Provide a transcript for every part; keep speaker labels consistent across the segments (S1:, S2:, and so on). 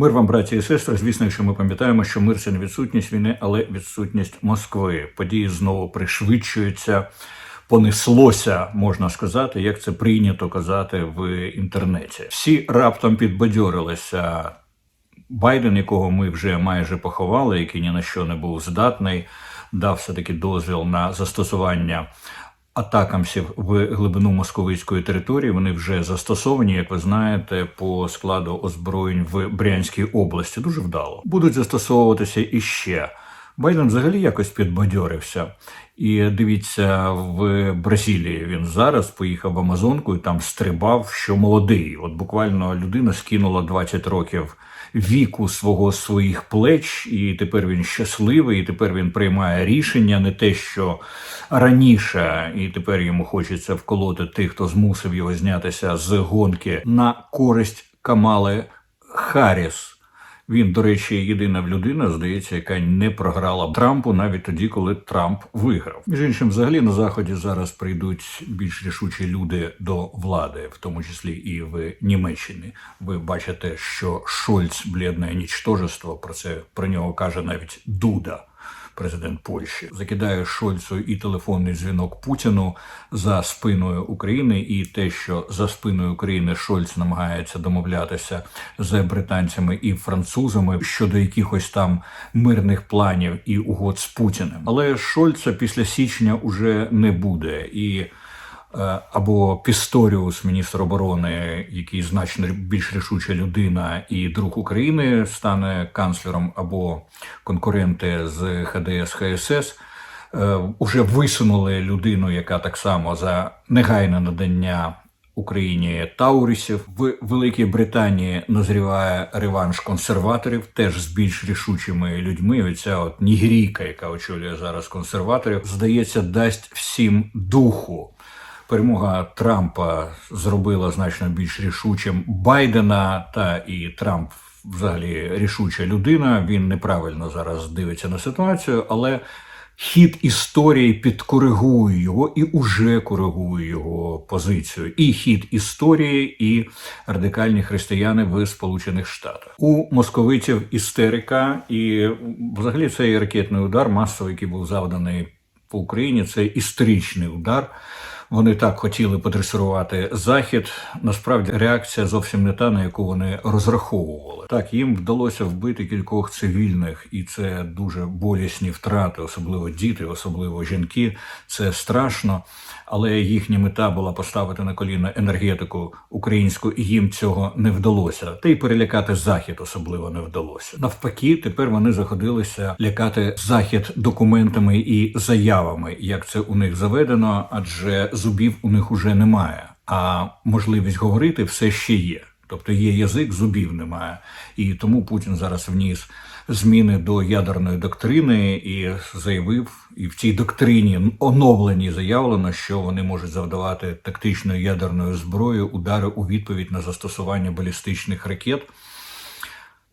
S1: Мир вам, браті і сестри. Звісно, якщо ми пам'ятаємо, що мир це не відсутність війни, але відсутність Москви. Події знову пришвидшуються. Понеслося, можна сказати, як це прийнято казати в інтернеті. Всі раптом підбадьорилися. Байден, якого ми вже майже поховали, який ні на що не був здатний, дав все-таки дозвіл на застосування атакамсів в глибину московицької території. Вони вже застосовані, як ви знаєте, по складу озброєнь в Брянській області. Дуже вдало. Будуть застосовуватися іще. Байден взагалі якось підбадьорився. І дивіться, в Бразилії він зараз поїхав в Амазонку і там стрибав, що молодий. От буквально людина скинула 20 років віку свого своїх плеч, і тепер він щасливий, і тепер він приймає рішення, не те, що раніше, і тепер йому хочеться вколоти тих, хто змусив його знятися з гонки на користь Камали Харріс. Він, до речі, єдина людина, здається, яка не програла Трампу навіть тоді, коли Трамп виграв. Між іншим, взагалі на заході зараз прийдуть більш рішучі люди до влади, в тому числі і в Німеччині. Ви бачите, що Шольц блідне нічтожество. Про це про нього каже навіть Дуда. Президент Польщі закидає Шольцу і телефонний дзвінок Путіну за спиною України, і те, що за спиною України Шольц намагається домовлятися з британцями і французами щодо якихось там мирних планів і угод з Путіним. Але Шольца після січня уже не буде і. Е, або Пісторіус, міністр оборони, який значно більш рішуча людина і друг України, стане канцлером, або конкуренти з ХДС ХСС. Уже висунули людину, яка так само за негайне надання Україні Таурісів в Великій Британії назріває реванш консерваторів, теж з більш рішучими людьми. Оця от нігрійка, яка очолює зараз консерваторів, здається, дасть всім духу. Перемога Трампа зробила значно більш рішучим Байдена та і Трамп взагалі рішуча людина. Він неправильно зараз дивиться на ситуацію, але хід історії підкоригує його і уже коригує його позицію. І хід історії, і радикальні християни в Сполучених Штатах у московитів істерика, і взагалі цей ракетний удар масовий, який був завданий по Україні, це історичний удар. Вони так хотіли подресирувати захід. Насправді реакція зовсім не та, на яку вони розраховували. Так їм вдалося вбити кількох цивільних, і це дуже болісні втрати, особливо діти, особливо жінки. Це страшно. Але їхня мета була поставити на коліна енергетику українську, і їм цього не вдалося. Та й перелякати захід особливо не вдалося. Навпаки, тепер вони заходилися лякати захід документами і заявами, як це у них заведено, адже зубів у них уже немає, а можливість говорити все ще є. Тобто є язик, зубів немає, і тому Путін зараз вніс зміни до ядерної доктрини і заявив, і в цій доктрині оновленій заявлено, що вони можуть завдавати тактичною ядерною зброєю удари у відповідь на застосування балістичних ракет.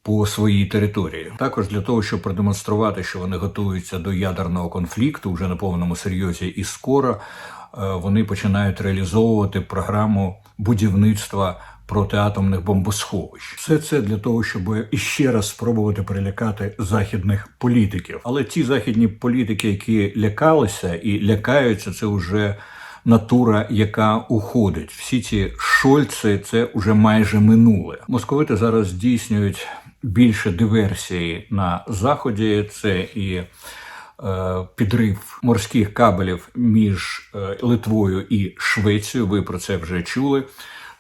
S1: По своїй території також для того, щоб продемонструвати, що вони готуються до ядерного конфлікту вже на повному серйозі і скоро, вони починають реалізовувати програму будівництва протиатомних бомбосховищ. Все це для того, щоб іще раз спробувати перелякати західних політиків. Але ті західні політики, які лякалися і лякаються, це вже натура, яка уходить. Всі ці шольци це вже майже минуле. Московити зараз здійснюють більше диверсії на заході. Це і Е, підрив морських кабелів між е, Литвою і Швецією. Ви про це вже чули.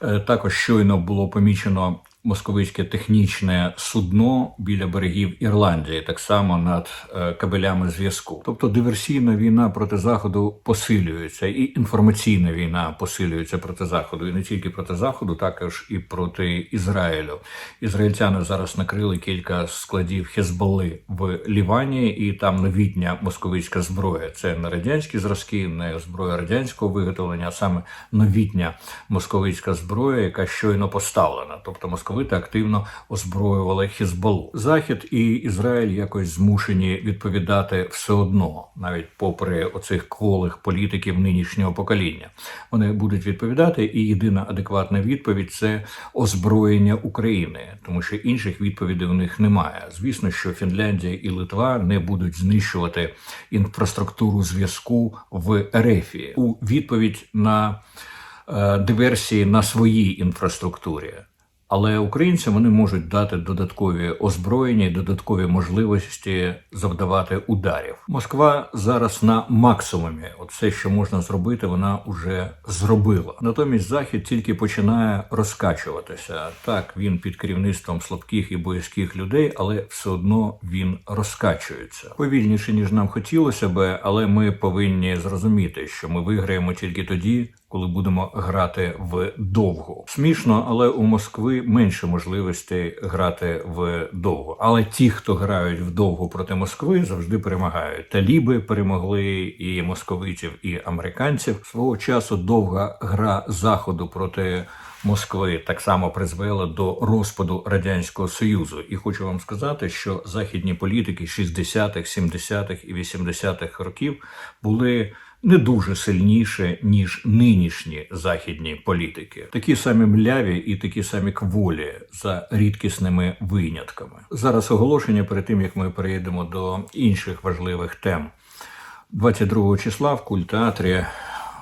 S1: Е, також щойно було помічено московицьке технічне судно біля берегів Ірландії, так само над е, кабелями зв'язку. Тобто диверсійна війна проти заходу посилюється, і інформаційна війна посилюється проти заходу, і не тільки проти заходу, також і проти Ізраїлю. Ізраїльтяни зараз накрили кілька складів Хезболи в Лівані, і там новітня московицька зброя. Це не радянські зразки, не зброя радянського виготовлення, а саме новітня московицька зброя, яка щойно поставлена, тобто Москва Москви активно озброювали Хізбалу. Захід і Ізраїль якось змушені відповідати все одно, навіть попри оцих кволих політиків нинішнього покоління. Вони будуть відповідати, і єдина адекватна відповідь це озброєння України, тому що інших відповідей у них немає. Звісно, що Фінляндія і Литва не будуть знищувати інфраструктуру зв'язку в Ерефії у відповідь на е, диверсії на своїй інфраструктурі. Але українцям вони можуть дати додаткові озброєння і додаткові можливості завдавати ударів. Москва зараз на максимумі. От все, що можна зробити, вона вже зробила. Натомість захід тільки починає розкачуватися. Так він під керівництвом слабких і боязких людей, але все одно він розкачується повільніше ніж нам хотілося би, але ми повинні зрозуміти, що ми виграємо тільки тоді, коли будемо грати в довгу. Смішно, але у Москви менше можливостей грати в довгу. Але ті, хто грають в довгу проти Москви, завжди перемагають. Таліби перемогли і московитів, і американців. Свого часу довга гра заходу проти. Москви так само призвела до розпаду радянського союзу, і хочу вам сказати, що західні політики 60-х, 70-х і 80-х років були не дуже сильніше ніж нинішні західні політики, такі самі мляві і такі самі кволі за рідкісними винятками. Зараз оголошення перед тим як ми перейдемо до інших важливих тем. 22 числа в культеатрі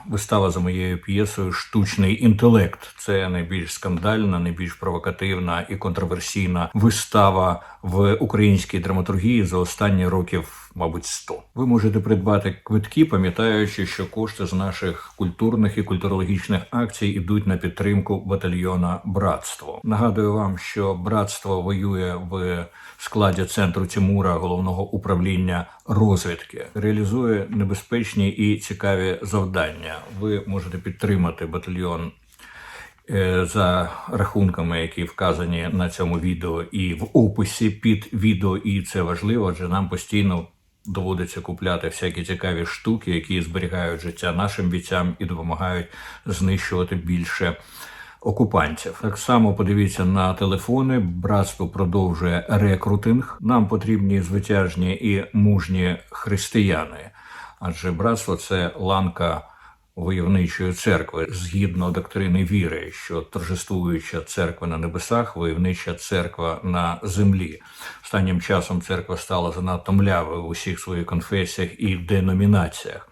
S1: вистава за моєю п'єсою Штучний інтелект. Це найбільш скандальна, найбільш провокативна і контроверсійна вистава в українській драматургії за останні років, мабуть, 100. Ви можете придбати квитки, пам'ятаючи, що кошти з наших культурних і культурологічних акцій ідуть на підтримку батальйона Братство. Нагадую вам, що братство воює в складі центру Тимура головного управління розвідки, реалізує небезпечні і цікаві завдання. Ви можете підтримати батальйон. е, За рахунками, які вказані на цьому відео, і в описі під відео, і це важливо, адже нам постійно доводиться купляти всякі цікаві штуки, які зберігають життя нашим бійцям і допомагають знищувати більше окупантів. Так само подивіться на телефони. Братство продовжує рекрутинг. Нам потрібні звитяжні і мужні християни, адже братство це ланка войовничої церкви згідно доктрини віри, що торжествуюча церква на небесах, войовнича церква на землі. Останнім часом церква стала занадто млявою в усіх своїх конфесіях і деномінаціях.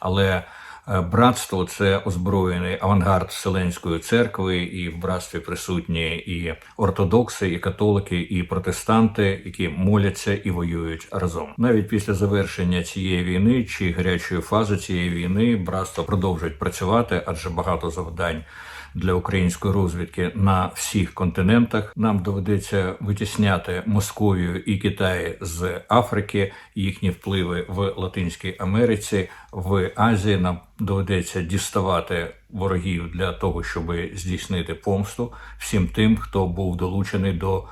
S1: Але братство це озброєний авангард Вселенської церкви, і в братстві присутні і ортодокси, і католики, і протестанти, які моляться і воюють разом. Навіть після завершення цієї війни чи гарячої фази цієї війни братство продовжують працювати, адже багато завдань для української розвідки на всіх континентах. Нам доведеться витісняти Московію і Китай з Африки, їхні впливи в Латинській Америці, в Азії. Нам доведеться діставати ворогів для того, щоб здійснити помсту всім тим, хто був долучений до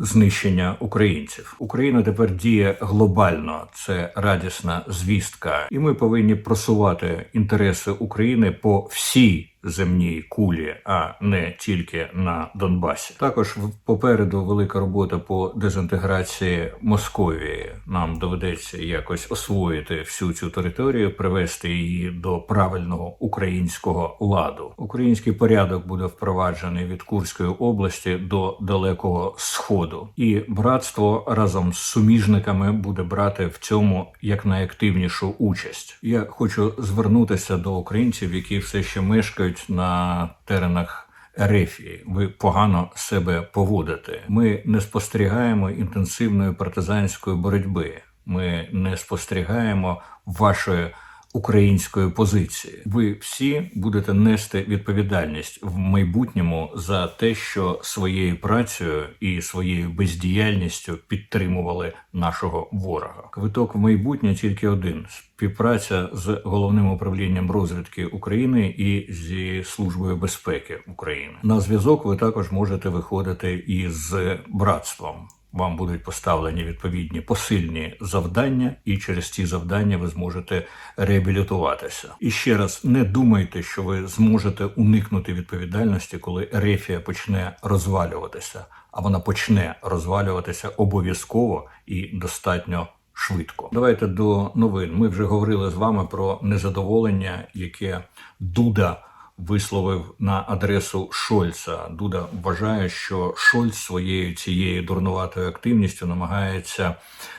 S1: знищення українців. Україна тепер діє глобально. Це радісна звістка, і ми повинні просувати інтереси України по всій земній кулі, а не тільки на Донбасі. Також попереду велика робота по дезінтеграції Московії. Нам доведеться якось освоїти всю цю територію, привести її до правильного українського ладу. Український порядок буде впроваджений від Курської області до далекого сходу, і братство разом з суміжниками буде брати в цьому якнайактивнішу участь. Я хочу звернутися до українців, які все ще мешкають на теренах. Ерефії, ви погано себе поводите. Ми не спостерігаємо інтенсивної партизанської боротьби. Ми не спостерігаємо вашої української позиції. Ви всі будете нести відповідальність в майбутньому за те, що своєю працею і своєю бездіяльністю підтримували нашого ворога. Квиток в майбутнє тільки один: співпраця з головним управлінням розвідки України і зі службою безпеки України. На зв'язок ви також можете виходити із братством. Вам будуть поставлені відповідні посильні завдання, і через ці завдання ви зможете реабілітуватися. І ще раз не думайте, що ви зможете уникнути відповідальності, коли Ерефія почне розвалюватися, а вона почне розвалюватися обов'язково і достатньо. Швидко, давайте до новин. Ми вже говорили з вами про незадоволення, яке Дуда висловив на адресу Шольца. Дуда вважає, що Шольц своєю цією дурнуватою активністю намагається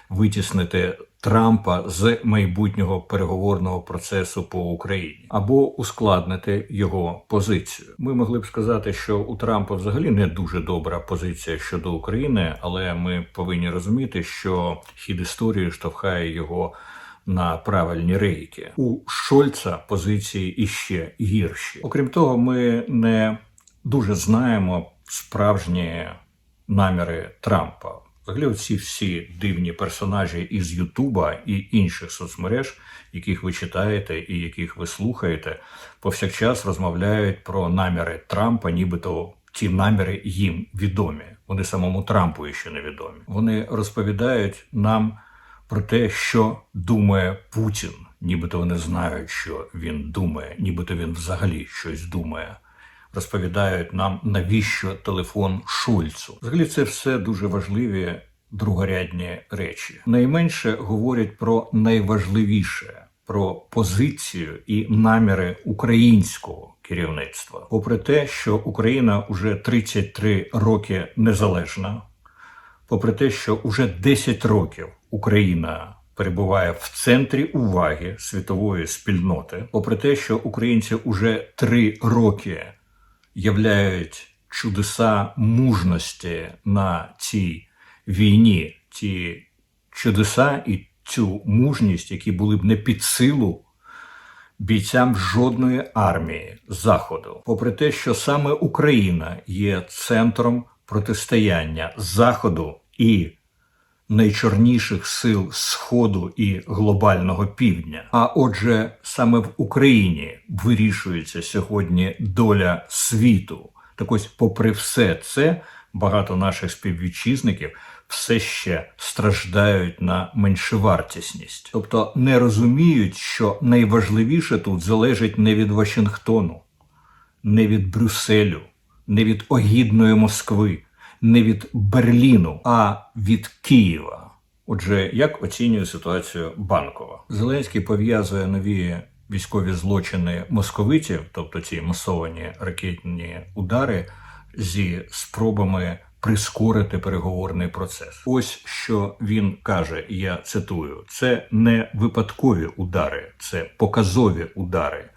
S1: витіснити Трампа з майбутнього переговорного процесу по Україні або ускладнити його позицію. Ми могли б сказати, що у Трампа взагалі не дуже добра позиція щодо України, але ми повинні розуміти, що хід історії штовхає його на правильні рейки. У Шольца позиції іще гірші. Окрім того, ми не дуже знаємо справжні наміри Трампа. Взагалі, ці всі дивні персонажі із Ютуба і інших соцмереж, яких ви читаєте і яких ви слухаєте, повсякчас розмовляють про наміри Трампа, нібито ті наміри їм відомі. Вони самому Трампу ще не відомі. Вони розповідають нам про те, що думає Путін, нібито вони знають, що він думає, нібито він взагалі щось думає. Розповідають нам, навіщо телефон Шульцу. Взагалі, це все дуже важливі другорядні речі. Найменше говорять про найважливіше про позицію і наміри українського керівництва. Попри те, що Україна вже 33 роки незалежна, попри те, що вже 10 років Україна перебуває в центрі уваги світової спільноти, попри те, що українці уже три роки являють чудеса мужності на цій війні, ті чудеса і цю мужність, які були б не під силу бійцям жодної армії Заходу, попри те, що саме Україна є центром протистояння Заходу і найчорніших сил Сходу і глобального півдня. А отже, саме в Україні вирішується сьогодні доля світу. Так ось, попри все це, багато наших співвітчизників все ще страждають на меншовартісність, тобто не розуміють, що найважливіше тут залежить не від Вашингтону, не від Брюсселю, не від огідної Москви не від Берліну, а від Києва. Отже, як оцінює ситуацію банкова? Зеленський пов'язує нові військові злочини московитів, тобто ці масовані ракетні удари, зі спробами прискорити переговорний процес. Ось що він каже: я цитую: це не випадкові удари, це показові удари.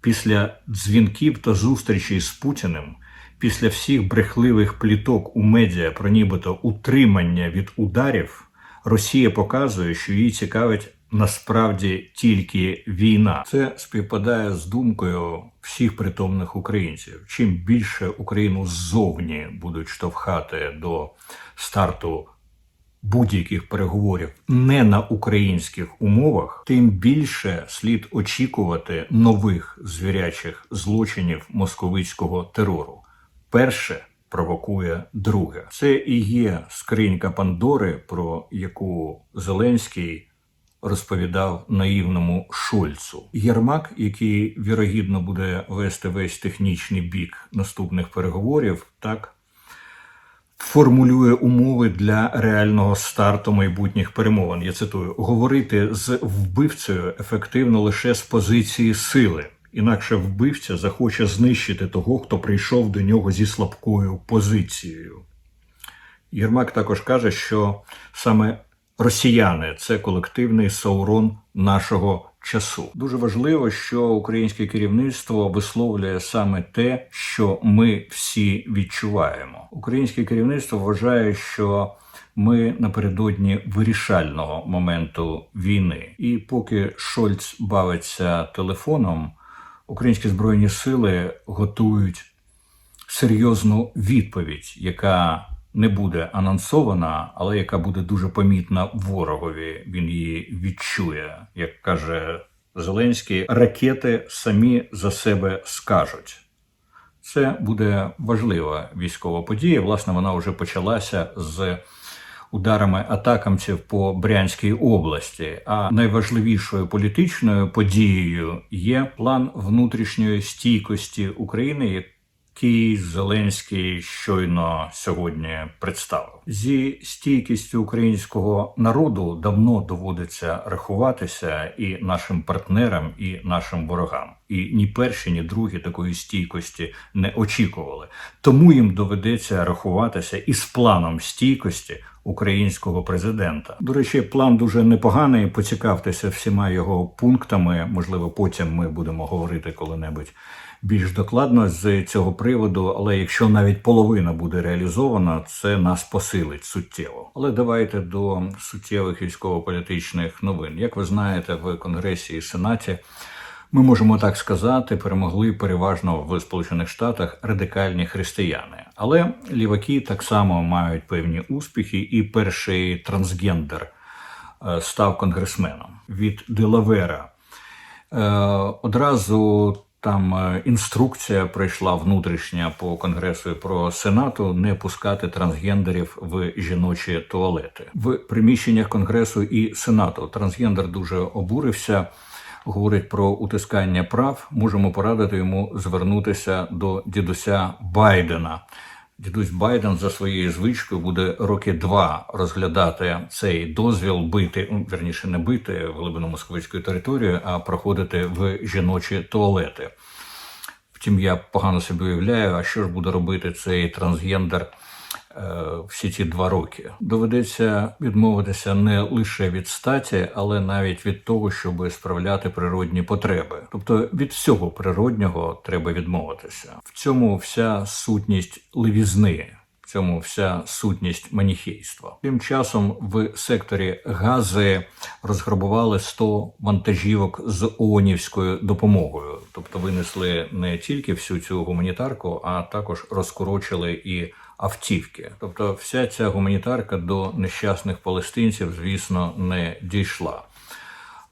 S1: Після дзвінків та зустрічей з Путіним після всіх брехливих пліток у медіа про нібито утримання від ударів, Росія показує, що її цікавить насправді тільки війна. Це співпадає з думкою всіх притомних українців. Чим більше Україну ззовні будуть штовхати до старту. Будь-яких переговорів не на українських умовах, тим більше слід очікувати нових звірячих злочинів московицького терору перше провокує друге. Це і є скринька Пандори, про яку Зеленський розповідав наївному Шольцу. Єрмак, який вірогідно буде вести весь технічний бік наступних переговорів, так. Формулює умови для реального старту майбутніх перемовин. Я цитую: говорити з вбивцею ефективно лише з позиції сили. Інакше вбивця захоче знищити того, хто прийшов до нього зі слабкою позицією. Єрмак також каже, що саме росіяни це колективний саурон нашого часу. Дуже важливо, що українське керівництво висловлює саме те, що ми всі відчуваємо. Українське керівництво вважає, що ми напередодні вирішального моменту війни, і поки Шольц бавиться телефоном українські збройні сили готують серйозну відповідь, яка не буде анонсована, але яка буде дуже помітна ворогові. Він її відчує, як каже Зеленський. Ракети самі за себе скажуть. Це буде важлива військова подія. Власне, вона вже почалася з ударами атакамців по Брянській області. А найважливішою політичною подією є план внутрішньої стійкості України, який Зеленський щойно сьогодні представив. Зі стійкістю українського народу давно доводиться рахуватися і нашим партнерам, і нашим ворогам. І ні перші, ні другі такої стійкості не очікували. Тому їм доведеться рахуватися із планом стійкості українського президента. До речі, план дуже непоганий. Поцікавтеся всіма його пунктами. Можливо, потім ми будемо говорити коли-небудь більш докладно з цього приводу. Але якщо навіть половина буде реалізована, це нас посилить суттєво. Але давайте до суттєвих військово-політичних новин. Як ви знаєте, в Конгресі і Сенаті. Ми можемо так сказати, перемогли переважно в Сполучених Штатах радикальні християни, але ліваки так само мають певні успіхи, і перший трансгендер е, став конгресменом від Делавера. Е, Одразу там е, інструкція прийшла внутрішня по конгресу і про сенату не пускати трансгендерів в жіночі туалети в приміщеннях конгресу і сенату. Трансгендер дуже обурився говорить про утискання прав, можемо порадити йому звернутися до дідуся Байдена. Дідусь Байден за своєю звичкою буде роки два розглядати цей дозвіл бити, верніше не бити в глибину московської території, а проходити в жіночі туалети. Втім, я погано собі уявляю, а що ж буде робити цей трансгендер всі ці два роки. Доведеться відмовитися не лише від статі, але навіть від того, щоб справляти природні потреби. Тобто від всього природнього треба відмовитися. В цьому вся сутність левізни. В цьому вся сутність маніхейства. Тим часом в секторі Гази розграбували 100 вантажівок з ООНівською допомогою, тобто винесли не тільки всю цю гуманітарку, а також розкорочили і автівки. Тобто, вся ця гуманітарка до нещасних палестинців, звісно, не дійшла.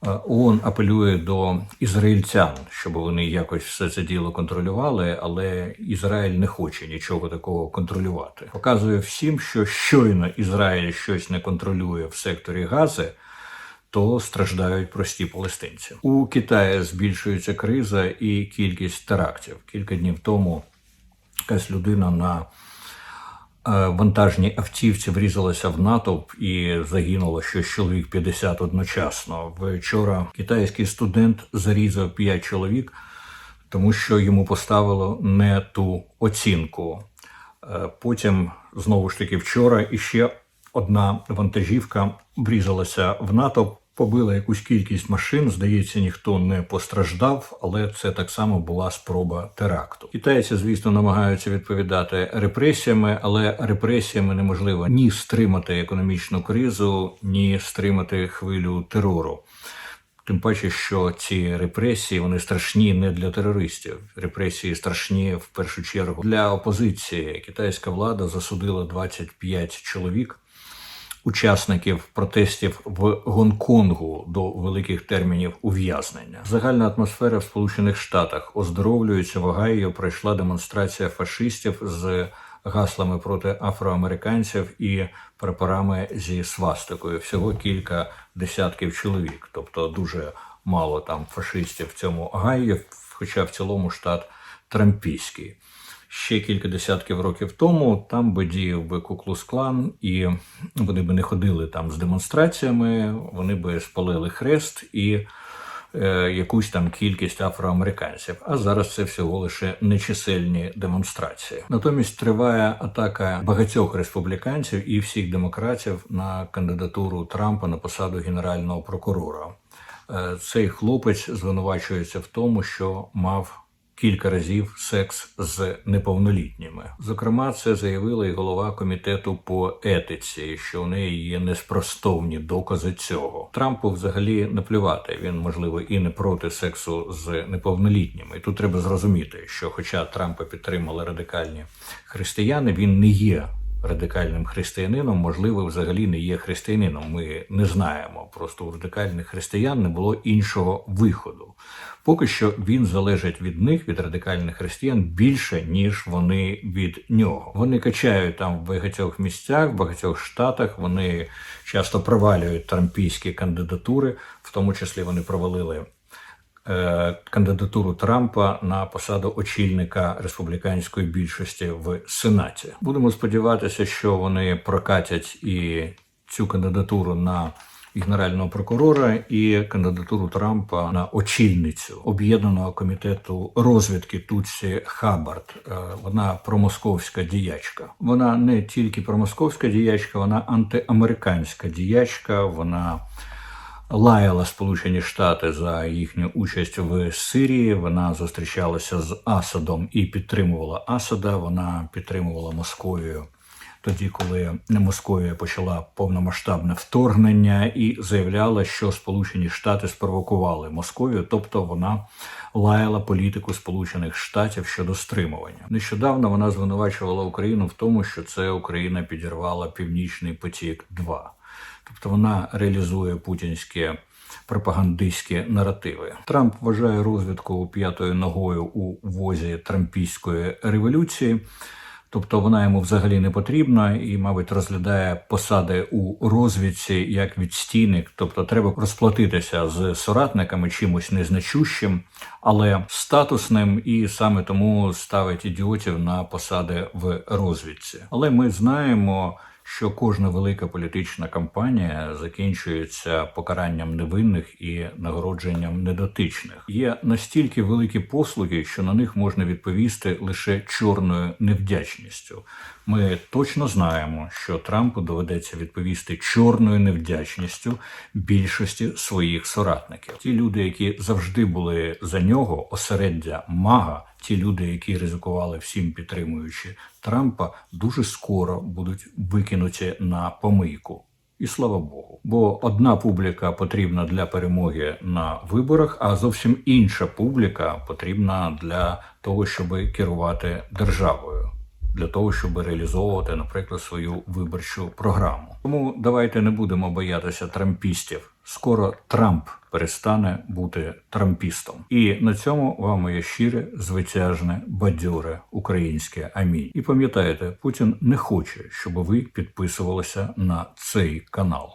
S1: Е, ООН апелює до ізраїльтян, щоб вони якось все це діло контролювали, але Ізраїль не хоче нічого такого контролювати. Показує всім, що щойно Ізраїль щось не контролює в секторі Гази. То страждають прості палестинці у Китаї. Збільшується криза і кількість терактів. Кілька днів тому якась людина на вантажній автівці врізалася в натовп і загинуло щось чоловік 50 одночасно. Вчора китайський студент зарізав 5 чоловік, тому що йому поставило не ту оцінку. Е, потім знову ж таки вчора іще одна вантажівка врізалася в натовп побила якусь кількість машин. Здається, ніхто не постраждав, але це так само була спроба теракту. Китайці, звісно, намагаються відповідати репресіями, але репресіями неможливо ні стримати економічну кризу, ні стримати хвилю терору. Тим паче, що ці репресії вони страшні не для терористів. Репресії страшні в першу чергу для опозиції. Китайська влада засудила 25 чоловік учасників протестів в Гонконгу до великих термінів ув'язнення. Загальна атмосфера в Сполучених Штатах оздоровлюється в Огайо Пройшла демонстрація фашистів з гаслами проти афроамериканців і прапорами зі свастикою. Всього кілька десятків чоловік, тобто дуже мало там фашистів в цьому Огайо, хоча в цілому штат трампійський ще кілька десятків років тому там би діяв би Куклус-клан, і вони би не ходили там з демонстраціями, вони би спалили хрест і е, якусь там кількість афроамериканців. А зараз це всього лише нечисельні демонстрації. Натомість триває атака багатьох республіканців і всіх демократів на кандидатуру Трампа на посаду генерального прокурора. Е, цей хлопець звинувачується в тому, що мав кілька разів секс з неповнолітніми. Зокрема, це заявила і голова комітету по етиці, що у неї є неспростовні докази цього. Трампу взагалі наплювати. Він можливо і не проти сексу з неповнолітніми. І тут треба зрозуміти, що, хоча Трампа підтримали радикальні християни, він не є радикальним християнином, можливо, взагалі не є християнином. Ми не знаємо. Просто у радикальних християн не було іншого виходу. Поки що він залежить від них, від радикальних християн, більше ніж вони від нього. Вони качають там в багатьох місцях, в багатьох штатах. Вони часто провалюють трампійські кандидатури, в тому числі вони провалили е, кандидатуру Трампа на посаду очільника республіканської більшості в Сенаті. Будемо сподіватися, що вони прокатять і цю кандидатуру на генерального прокурора і кандидатуру Трампа на очільницю об'єднаного комітету розвідки Тутсі Хабард. Е, Вона промосковська діячка. Вона не тільки промосковська діячка, вона антиамериканська діячка. Вона лаяла Сполучені Штати за їхню участь в Сирії. Вона зустрічалася з Асадом і підтримувала Асада. Вона підтримувала Московію тоді, коли Московія почала повномасштабне вторгнення і заявляла, що Сполучені Штати спровокували Московію, тобто вона лаяла політику Сполучених Штатів щодо стримування. Нещодавно вона звинувачувала Україну в тому, що це Україна підірвала Північний потік. 2 тобто вона реалізує путінські пропагандистські наративи. Трамп вважає розвідку п'ятою ногою у возі трампійської революції. Тобто вона йому взагалі не потрібна і, мабуть, розглядає посади у розвідці як відстійник. Тобто, треба розплатитися з соратниками чимось незначущим, але статусним, і саме тому ставить ідіотів на посади в розвідці. Але ми знаємо. Що кожна велика політична кампанія закінчується покаранням невинних і нагородженням недотичних. Є настільки великі послуги, що на них можна відповісти лише чорною невдячністю. Ми точно знаємо, що Трампу доведеться відповісти чорною невдячністю більшості своїх соратників. Ті люди, які завжди були за нього, осереддя мага. Ті люди, які ризикували всім підтримуючи Трампа, дуже скоро будуть викинуті на помийку. І слава Богу, бо одна публіка потрібна для перемоги на виборах, а зовсім інша публіка потрібна для того, щоб керувати державою, для того, щоб реалізовувати, наприклад, свою виборчу програму. Тому давайте не будемо боятися трампістів. Скоро Трамп перестане бути трампістом. І на цьому вам моє щире, звитяжне, бадьоре українське амінь. І пам'ятаєте, Путін не хоче, щоб ви підписувалися на цей канал.